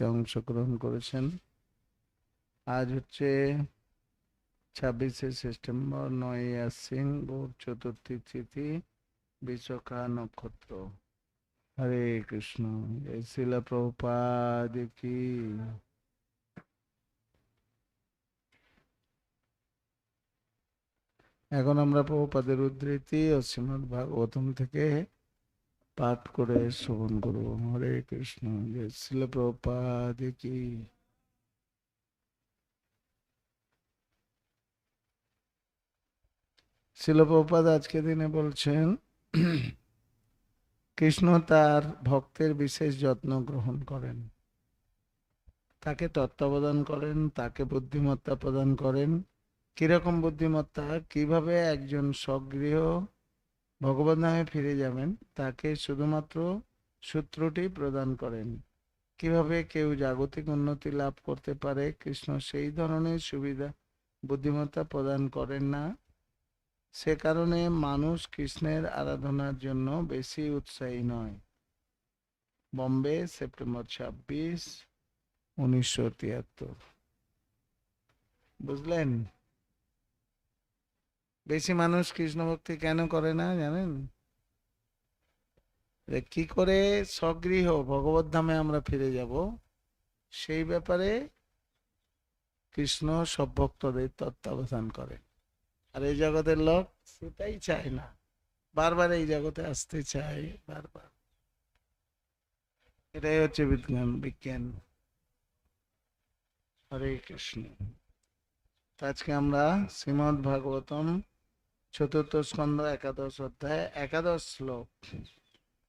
অংশগ্রহণ করেছেন? আজ হচ্ছে ছাব্বিশে সেপ্টেম্বর, নয় সিং ভোর চতুর্থী তিথি, বিশাখা নক্ষত্র। হরে কৃষ্ণ। শিলা প্রভুপাদ কি। এখন আমরা প্রভুপাদের উদ্ধৃতি ও ভাগবতম থেকে পাঠ করে শ্রবণ করব। হরে কৃষ্ণ শিলা প্রভুপাদ কি। শিলপ্রপাদ আজকে দিনে বলছেন, কৃষ্ণ তার ভক্তের বিশেষ যত্ন গ্রহণ করেন। তাকে তত্ত্বাবধান করেন, তাকে বুদ্ধিমত্তা প্রদান করেন। কীরকম বুদ্ধিমত্তা, কীভাবে একজন সগৃহ ভগবান নামে ফিরে যাবেন, তাকে শুধুমাত্র সূত্রটি প্রদান করেন। কীভাবে কেউ জাগতিক উন্নতি লাভ করতে পারে, কৃষ্ণ সেই ধরনের সুবিধা, বুদ্ধিমত্তা প্রদান করেন না। সে কারণে মানুষ কৃষ্ণের আরাধনার জন্য বেশি উৎসাহী নয়। বম্বে, সেপ্টেম্বর ছাব্বিশ, উনিশশো তিয়াত্তর। বুঝলেন? বেশি মানুষ কৃষ্ণ ভক্তি কেন করে না, জানেন? কি করে সগৃহ ভগবত ধামে আমরা ফিরে যাব, সেই ব্যাপারে কৃষ্ণ সব ভক্তদের তত্ত্বাবধান করেন। আর এই জগতের লোক সেটাই চায় না। বারবার এই জগতে আসতে চায়, বারবার। এটাই হচ্ছে বিজ্ঞান বিজ্ঞান। হরে কৃষ্ণ। আজকে আমরা শ্রীমদ ভাগবতম চতুর্থ স্কন্ধ, একাদশ অধ্যায়, একাদশ শ্লোক।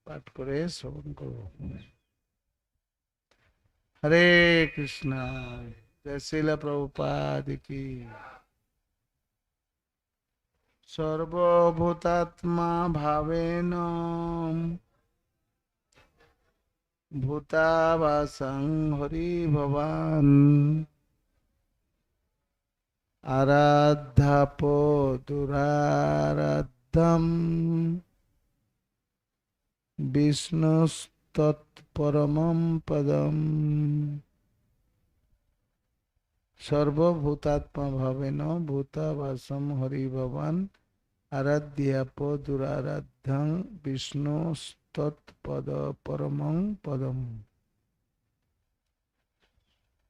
পাঠ করে শ্রবণ করব। হরে কৃষ্ণ, জয় শিল প্রভুপাদ কি। সর্বভূতাত্মা ভাবেন, ভূতাবাসং হরি ভবান আরাধ্যাপ দুরারাধ্যম বিষ্ণুস্তৎপরমম পদম সর্বভূতাত্মা ভাবেন ভূতাবাসম হরি ভবান আরাধ্যাপ দুরারাধ্যং বিষ্ণুস্তৎপদ পরমং পদম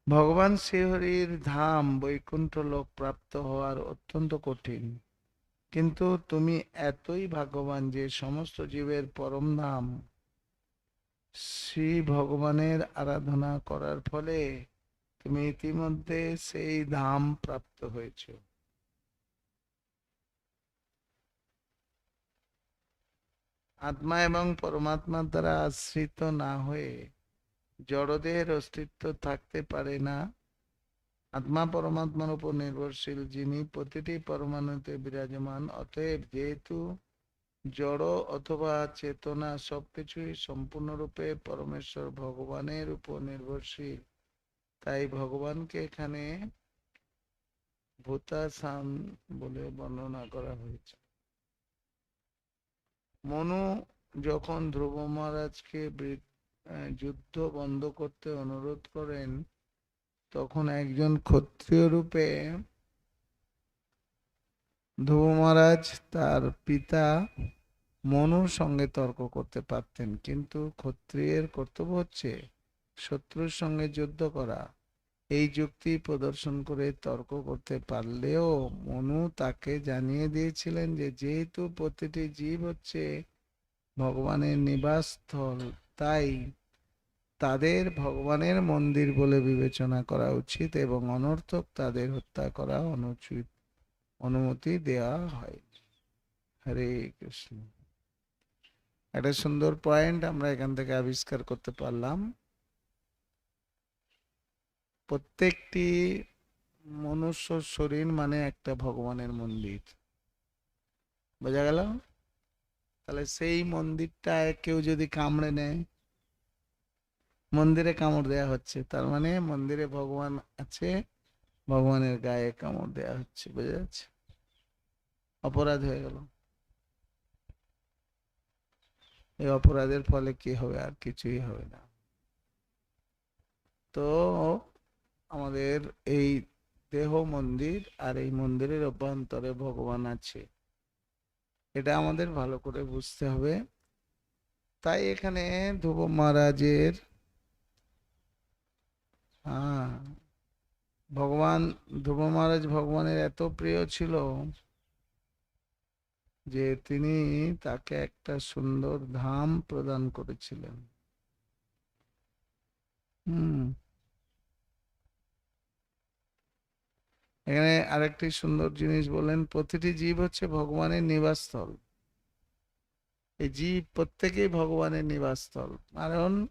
ভগবান শ্রীহরির ধাম বৈকুণ্ঠ লোক প্রাপ্ত হওয়ার অত্যন্ত কঠিন। কিন্তু তুমি এতই ভাগ্যবান যে সমস্ত জীবের পরম ধাম শ্রী ভগবানের আরাধনা করার ফলে তুমি ইতিমধ্যে সেই ধাম প্রাপ্ত হয়েছ। আত্মা এবং পরমাত্মার দ্বারা আশ্রিত না হয়ে জড়দেহের অস্তিত্ব থাকতে পারে না। আত্মা পরমাত্মার উপর নির্ভরশীল যিনি প্রতিটি পরমাণুতে বিরাজমান, অতএব যেহেতু জড় অথবা চেতনা সবকিছুই সম্পূর্ণরূপে পরমেশ্বর ভগবানের উপর নির্ভরশীল, তাই ভগবানকে এখানে ভূতাসান বলে বর্ণনা করা হয়েছে। মনু যখন ধ্রুব মহারাজকে যুদ্ধ বন্ধ করতে অনুরোধ করেন, তখন একজন ক্ষত্রিয় রূপে ধ্রুব মহারাজ তার পিতা মনুর সঙ্গে তর্ক করতে পারতেন। কিন্তু ক্ষত্রিয়ের কর্তব্য হচ্ছে শত্রুর সঙ্গে যুদ্ধ করা। এই যুক্তি প্রদর্শন করে তর্ক করতে পারলেও মনু তাকে জানিয়ে দিয়েছিলেন যে, যেহেতু প্রতিটি জীব হচ্ছে ভগবানের নিবাসস্থল তাই তাদের ভগবানের মন্দির বলে বিবেচনা করা উচিত এবং অনর্থক তাদের হত্যা করা অনুচিত, অনুমতি দেওয়া হয়। হরে কৃষ্ণ। একটা সুন্দর পয়েন্ট আমরা এখান থেকে আবিষ্কার করতে পারলাম। প্রত্যেকটি মনুষ্য শরীর মানে একটা ভগবানের মন্দির। বোঝা গেল? তাহলে সেই মন্দিরটায় কেউ যদি কামড়ে নেয়, মন্দিরে কামড় দেয়া হচ্ছে, তার মানে মন্দিরে ভগবান আছে, ভগবানের গায়ে কামড় দেয়া হচ্ছে, বোঝা যাচ্ছে? অপরাধ হয়ে গেল। এই অপরাধের ফলে কি হবে? আর কিছুই হবে না। তো আমাদের এই দেহ মন্দির আর এই মন্দিরের অভ্যন্তরে ভগবান আছে। এটা আমাদের ভালো করে বুঝতে হবে। তাই এখানে ধ্রুব মহারাজের হ্যাঁ ভগবান, ধ্রুব মহারাজ ভগবানের এত প্রিয় ছিল যে তিনি তাকে একটা সুন্দর ধাম প্রদান করেছিলেন। হুম। এখানে আরেকটি সুন্দর জিনিস বলেন প্রতিটি জীব হচ্ছে ভগবানের নিবাসস্থল। এই জীব প্রত্যেকেই ভগবানের নিবাসস্থল। কারণ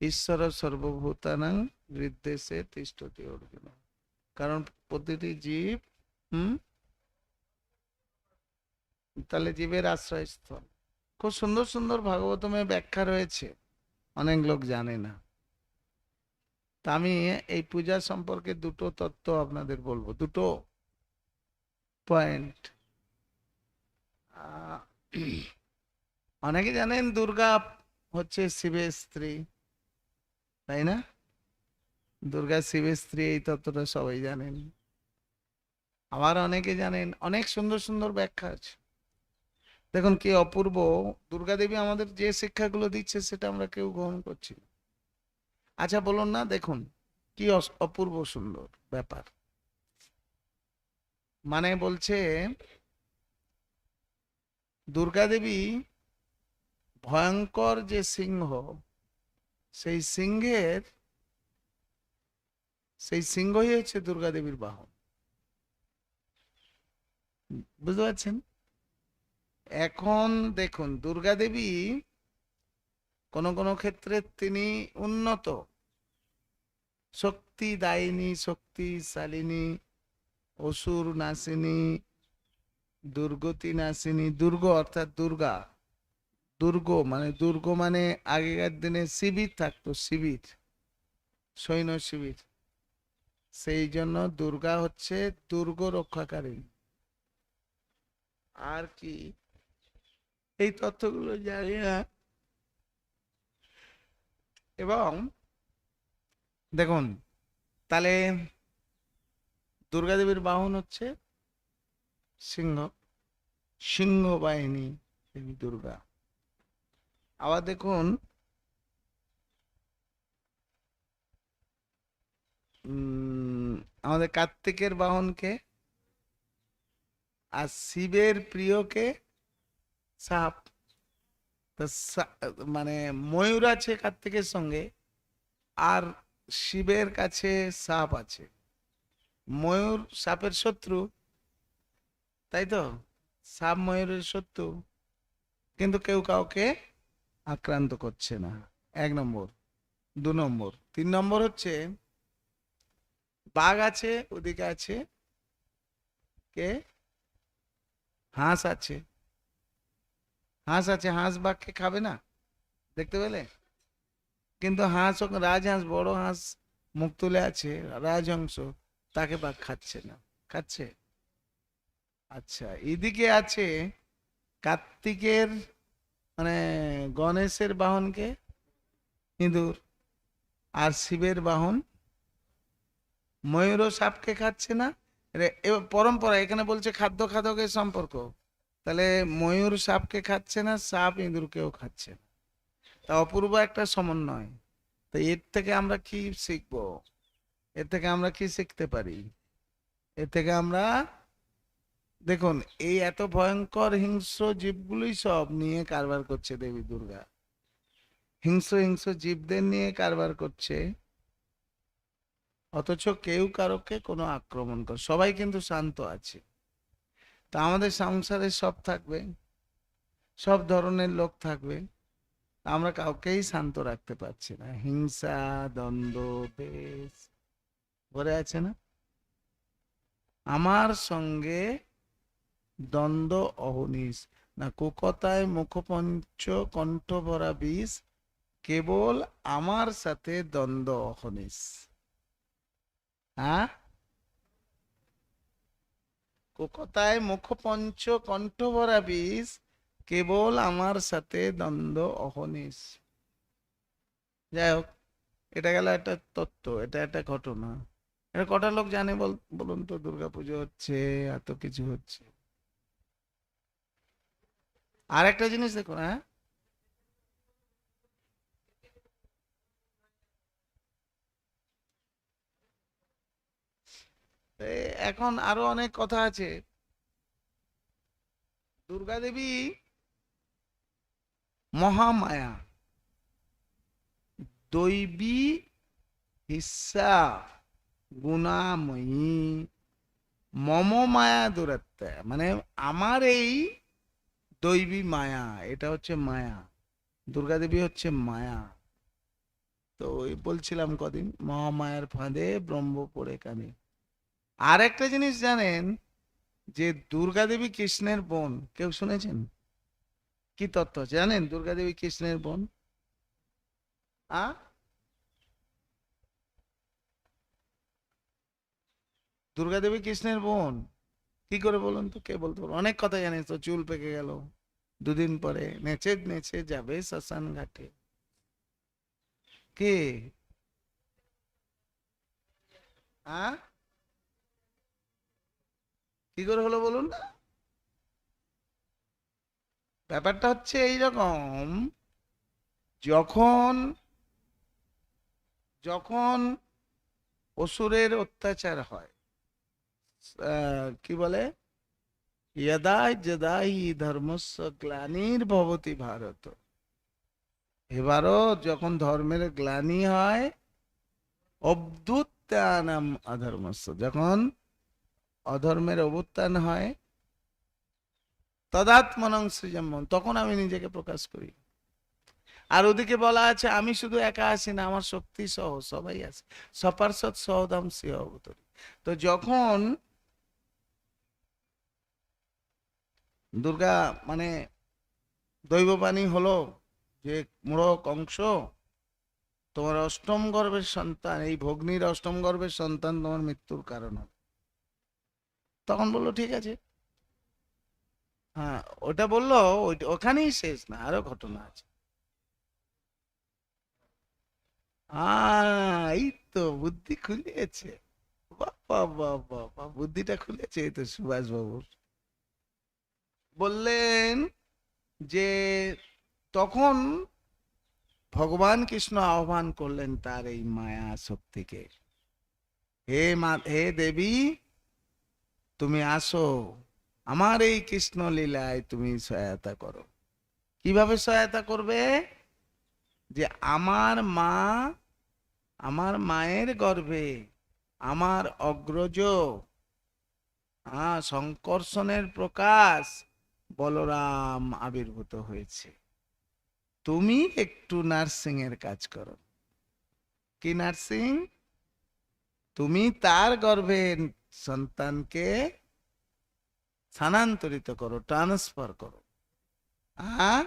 ঈশ্বর সর্বভূতানাং হৃদ্দেশে তিষ্ঠতি অর্জুন। কারণ প্রতিটি জীব, হুম? তাহলে জীবের আশ্রয়স্থল। খুব সুন্দর সুন্দর ভাগবতমে ব্যাখ্যা রয়েছে। অনেক লোক জানে না। তা আমি এই পূজা সম্পর্কে দুটো তত্ত্ব আপনাদের বলব। দুটো পয়েন্ট অনেকে জানেন দুর্গা হচ্ছে শিবের স্ত্রী, তাই না? দুর্গা শিবের স্ত্রী, এই তত্ত্বটা সবাই জানেন। আবার অনেকে জানেন, অনেক সুন্দর সুন্দর ব্যাখ্যা আছে। দেখুন কি অপূর্ব, দুর্গা দেবী আমাদের যে শিক্ষাগুলো দিচ্ছে, সেটা আমরা কেউ গ্রহণ করছি না। আচ্ছা বলুন না, দেখুন, কি অপূর্ব সুন্দর ব্যাপার। মানে বলছে, দুর্গা দেবী ভয়ঙ্কর যে সিংহ, সেই সিংহের, সেই সিংহই হচ্ছে দুর্গা দেবীর বাহন। বুঝতে পারছেন? এখন দেখুন, দুর্গা দেবী কোন কোন ক্ষেত্রে তিনি উন্নত। শক্তি দায়িনী শক্তিশালিনী অসুর নাসিনী, দুর্গতি নাসিনী, দুর্গ অর্থাৎ দুর্গা। দুর্গ মানে দুর্গ মানে আগেকার দিনে শিবির থাকতো, শিবির, সৈন্য শিবির। সেই জন্য দুর্গা হচ্ছে দুর্গ রক্ষাকারী। আর কি? এই তথ্যগুলো জানি না। এবং দেখুন তাহলে দুর্গাদেবীর বাহন হচ্ছে সিংহ। সিংহ বাহিনী দেবী দুর্গা। আবার দেখুন আমাদের কার্তিকের বাহনকে আর শিবের প্রিয়কে সাপ। মানে ময়ূর আছে কার্তিকের সঙ্গে, আর শিবের কাছে সাপ আছে। ময়ূর সাপের শত্রু, তাই তো? সাপ ময়ূরের শত্রু। কিন্তু কেউ কাউকে আক্রান্ত করছে না। এক নম্বর। দু নম্বর। তিন নম্বর হচ্ছে, বাঘ আছে, ওদিকে আছে, কে? হাঁস আছে। হাঁস আছে, হাঁস বাঘকে খাবে না? দেখতে পেলে? কিন্তু হাঁস রাজহাঁস, বড় হাঁস মুখ তুলে আছে, রাজহংস, তাকে বাঘ খাচ্ছে না। খাচ্ছে? আচ্ছা এদিকে আছে কার্তিকের মানে গণেশের বাহনকে, ইঁদুর, আর শিবের বাহন। ময়ূর সাপকে খাচ্ছে না। পরম্পরা, এখানে বলছে খাদ্য খাদকের সম্পর্ক। তাহলে ময়ূর সাপকে খাচ্ছে না, সাপ ইঁদুরকেও খাচ্ছে না। তা অপূর্ব একটা সমন্বয়। তো এর থেকে আমরা কি শিখব? এর থেকে আমরা কি শিখতে পারি? এর থেকে আমরা, দেখুন, এই এত ভয়ঙ্কর হিংস্র জীবগুলোই সব নিয়ে কারবার করছে দেবী দুর্গা। হিংস্র হিংস্র জীবদের নিয়ে কারবার করছে। অথচ কেউ কারোকে কোনো আক্রমণ করে, সবাই কিন্তু শান্ত আছে। তা আমাদের সংসারে সব থাকবে, সব ধরনের লোক থাকবে। আমরা কাউকেই শান্ত রাখতে পারছি না। হিংসা, দ্বন্দ্ব দেশ ভরে আছে না? আমার সঙ্গে দ্বন্দ্ব অহনিস না, কুকতায় মুখপঞ্চ কণ্ঠ ভরা বিষ। কেবল আমার সাথে দ্বন্দ্ব অহনিস হ্যাঁ? কুকতায় মুখপঞ্চ কণ্ঠ ভরা বিষ। কেবল আমার সাথে দ্বন্দ্ব অহনিস। যাই হোক এটা গেল একটা তত্ত্ব, এটা একটা ঘটনা। এটা কটা লোক জানে বল, বলুন তো? দুর্গাপুজো হচ্ছে, এত কিছু হচ্ছে। আর একটা জিনিস দেখো হ্যাঁ? এখন আরও অনেক কথা আছে। দুর্গা দেবী মহামায়া। দৈবী হিসা গুণাময়ী। মম মায়া দূরত্ব মানে আমার এই দৈবী মায়া, এটা হচ্ছে মায়া। দুর্গা দেবী হচ্ছে মায়া। তো ওই বলছিলাম কদিন, মহামায়ার ফাঁদে ব্রহ্ম পড়ে কানে। আর একটা জিনিস জানেন, যে দুর্গা দেবী কৃষ্ণের বোন, কেউ শুনেছেন? কি তত্ত্ব? জানেন দুর্গা দেবী কৃষ্ণের বোন? আ? দুর্গা দেবী কৃষ্ণের বোন। কি করে বলুন তো? কে বলতে পারব? অনেক কথা জানিস তো, চুল পেকে গেল। দুদিন পরে নেচে নেচে যাবে শ্মশান ঘাটে। কে? কি করে হলো বলুন না? ব্যাপারটা হচ্ছে এইরকম, যখন যখন অসুরের অত্যাচার হয় কি বলে? যদা যদা হি ধর্মস্য গ্লানির ভবতি ভারত। এবারও যখন ধর্মের গ্লানি হয়, অবদুত্তানাম অধর্মস্য যখন অধর্মের অবুত্থান হয় তদাত্মনং সৃজম তখন আমি নিজেকে প্রকাশ করি। আর ওদিকে বলা আছে, আমি শুধু একা আছি না, আমার শক্তি সহ সবাই আছে। সপার্ষদ সহদাম সিংহ অবতরী তো যখন দুর্গা মানে দৈববাণী হলো যে মূঢ় অংশ, তোমার অষ্টম গর্ভের সন্তান, এই ভগ্নির অষ্টম গর্ভের সন্তান তোমার মৃত্যুর কারণ হবে। তখন বলল, ঠিক আছে। হ্যাঁ ওটা বলল ওখানেই শেষ না, আরও ঘটনা আছে। এই তো বুদ্ধি খুলেছে বাবা বাবা বাবা, বুদ্ধিটা খুলেছে এই তো সুভাষ বাবুর বললেন যে, তখন ভগবান কৃষ্ণ আহ্বান করলেন তার এই মায়া শক্তিকে। হে মা, হে দেবী, তুমি আসো। আমার এই কৃষ্ণ লীলায় তুমি সহায়তা করো। কীভাবে সহায়তা করবে? যে আমার মা, আমার মায়ের গর্ভে আমার অগ্রজ হ্যাঁ সংকর্ষণের প্রকাশ বলরাম আবির্ভূত হয়েছে। তুমি একটু নার্সিং এর কাজ করো। কি নার্সিং? তুমি তার গর্ভে সন্তানকে স্থানান্তরিত করো ট্রান্সফার করো। হ্যাঁ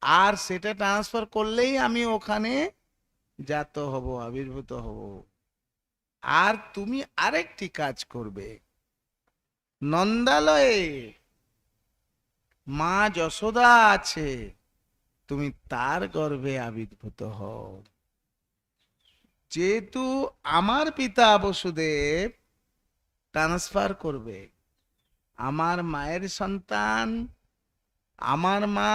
আর সেটা ট্রান্সফার করলেই আমি ওখানে জাত হব, আবির্ভূত হব। আর তুমি আরেকটি কাজ করবে। নন্দালয়ে মা যশোদা আছে, তুমি তার গর্ভে আবির্ভূত হও। যেহেতু আমার পিতা বসুদেব ট্রান্সফার করবে। আমার মায়ের সন্তান, আমার মা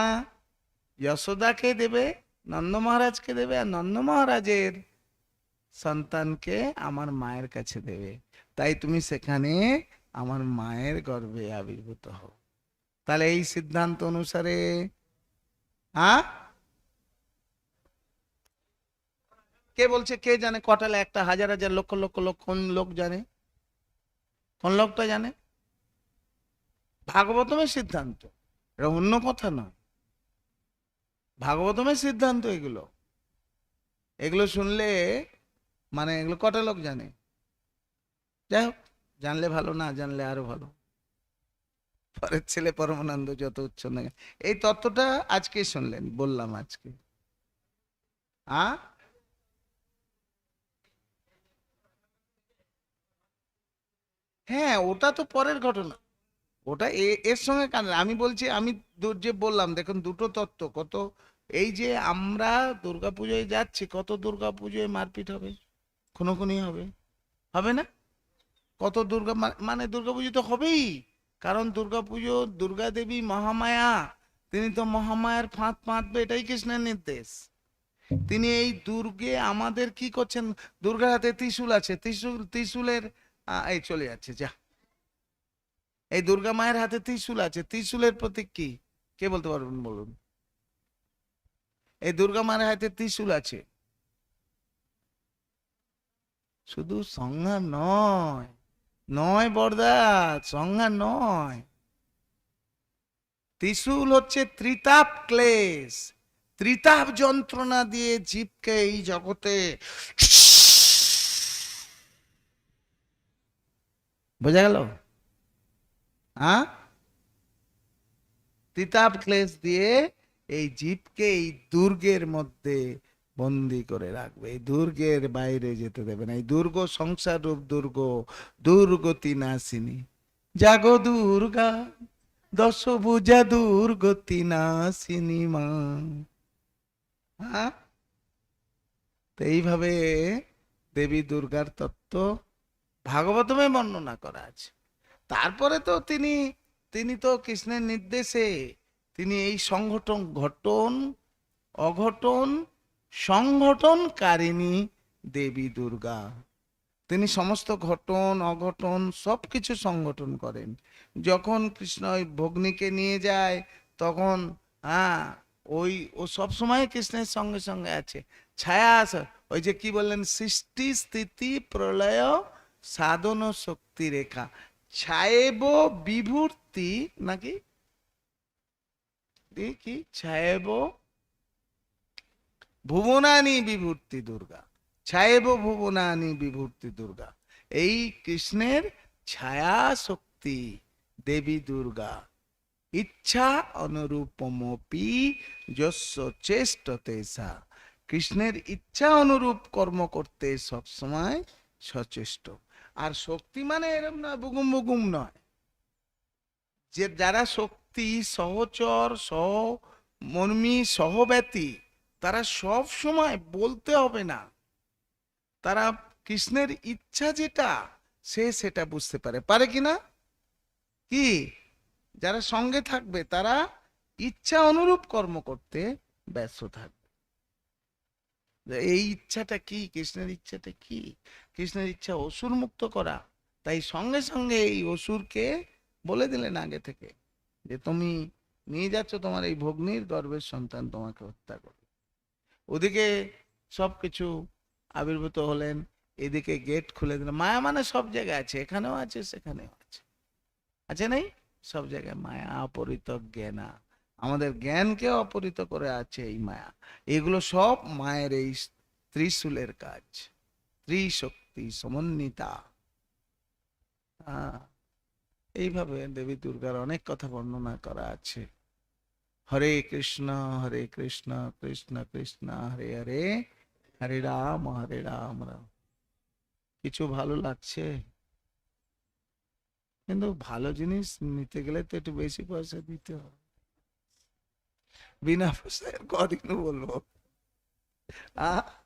যশোদাকে দেবে, নন্দ মহারাজকে দেবে আর নন্দ মহারাজের সন্তানকে আমার মায়ের কাছে দেবে। তাই তুমি সেখানে আমার মায়ের গর্ভে আবির্ভূত হও। তাহলে এই সিদ্ধান্ত অনুসারে হ্যাঁ কে বলছে, কে জানে কটালে একটা হাজার হাজার, লক্ষ লক্ষ লক্ষ লোক জানে। কোন লোকটা জানে? ভাগবতমের সিদ্ধান্ত। এটা অন্য কথা নয়। ভাগবতমের সিদ্ধান্ত এগুলো। এগুলো শুনলে মানে এগুলো কটা লোক জানে? যাই হোক, জানলে ভালো, না জানলে আরও ভালো। পরের ছেলে পরমানন্দ যত উচ্চ না এই তত্ত্বটা আজকে শুনলেন, বললাম আজকে। আ? হ্যাঁ ওটা তো পরের ঘটনা। ওটা এর সঙ্গে কান আমি বলছি, আমি যে বললাম, দেখুন দুটো তত্ত্ব, কত এই যে আমরা দুর্গাপুজোয় যাচ্ছি, কত দুর্গাপুজোয় মারপিট হবে? খুনোখুনি হবে? হবে না? কত দুর্গা মানে দুর্গাপুজো তো হবেই। কারণ দুর্গাপুজো দুর্গা দেবী মহামায়া। তিনি তো মহামায়ার ফাঁদ ফাঁদবে, এটাই কৃষ্ণের নির্দেশ। তিনি এই দুর্গে আমাদের কি করছেন? দুর্গার হাতে ত্রিশূল আছে। ত্রিশূল, ত্রিশূলের এই চলে যাচ্ছে, যা। এই দুর্গা মায়ের হাতে ত্রিশূল আছে। ত্রিশূলের প্রতীক কি? কে বলতে পারবেন বলুন? এই দুর্গা মায়ের হাতে ত্রিশূল আছে। শুধু সংজ্ঞা নয়। নয় বরদা, সংজ্ঞা নয়। ত্রিশূল হচ্ছে ত্রিতাপ ক্লেশ। ত্রিতাপ যন্ত্রণা দিয়ে জীবকে এই জগতে বোঝা গেল? হ্যাঁ তিতাব ক্লেশ দিয়ে এই জীবকে এই দুর্গের মধ্যে বন্দি করে রাখবে। এই দুর্গের বাইরে যেতে দেবে না। এই দুর্গ সংসার রূপ দুর্গ, দুর্গতি নাসিনী। জাগো দুর্গা, দশভুজা দুর্গতি নাসিনী মা। হ্যাঁ তো এইভাবে দেবী দুর্গার তত্ত্ব ভাগবতমে বর্ণনা করা আছে। তারপরে তো তিনি তিনি তো কৃষ্ণের নির্দেশে তিনি এই সংগঠন ঘটন, অঘটন সংগঠনকারিণী দেবী দুর্গা। তিনি সমস্ত ঘটন, অঘটন সব কিছু সংগঠন করেন। যখন কৃষ্ণ ওই ভগ্নিকে নিয়ে যায়, তখন হ্যাঁ ওই, ও সব সময় কৃষ্ণের সঙ্গে সঙ্গে আছে। ছায়া, ওই যে কি বললেন, সৃষ্টি, স্থিতি, প্রলয় সাধন শক্তি রেখা। ছায়েব বিভূর্তি নাকি? কি ছায়েব ভুবনানি বিভূর্তি দুর্গা। ছায়েব ভুবনানি বিভূর্তি দুর্গা। এই কৃষ্ণের ছায়া শক্তি দেবী দুর্গা। ইচ্ছা অনুরূপমপি যস্য চেষ্টতে সা। কৃষ্ণের ইচ্ছা অনুরূপ কর্ম করতে সবসময় সচেষ্ট। আর শক্তি মানে এরম নয়, বুগুম বুগুম নয়। যে যারা শক্তি, সহচর সহ মর্মী সহব্যতি, তারা সব সময় বলতে হবে না। তারা কৃষ্ণের ইচ্ছা যেটা, সে সেটা বুঝতে পারে। পারে কি না? কি? যারা সঙ্গে থাকবে, তারা ইচ্ছা অনুরূপ কর্ম করতে ব্যস্ত থাকবে। এই ইচ্ছাটা কি? কৃষ্ণের ইচ্ছাটা কি? কৃষ্ণের ইচ্ছা অসুর মুক্ত করা। তাই সঙ্গে সঙ্গে এই অসুরকে বলে দিলেন আগে থেকে যে, তুমি নিয়ে যাচ্ছ তোমার এই ভগ্নির গর্ভের সন্তান, তোমাকে হত্যা করবে। ওদিকে সবকিছু আবির্ভূত হলেন, এদিকে গেট খুলে দিলেন। মায়া মানে সব জায়গায় আছে, এখানেও আছে, সেখানেও আছে। আছে নেই? সব জায়গায় মায়া অপরিত জ্ঞানা। আমাদের জ্ঞানকে অপরিত করে আছে এই মায়া। এগুলো সব মায়ের এই ত্রিশূলের কাজ। ত্রিশক্তি। সমন্বিতা। হ্যাঁ এইভাবে দেবী দুর্গার অনেক কথা বর্ণনা করা আছে। হরে কৃষ্ণ হরে কৃষ্ণ কৃষ্ণ কৃষ্ণ, হরে হরে হরে রাম হরে রাম রাম। কিছু ভালো লাগছে? কিন্তু ভালো জিনিস নিতে গেলে তো একটু বেশি পয়সা দিতে হবে। বিনা পয়সায় কদিন বলব? আহ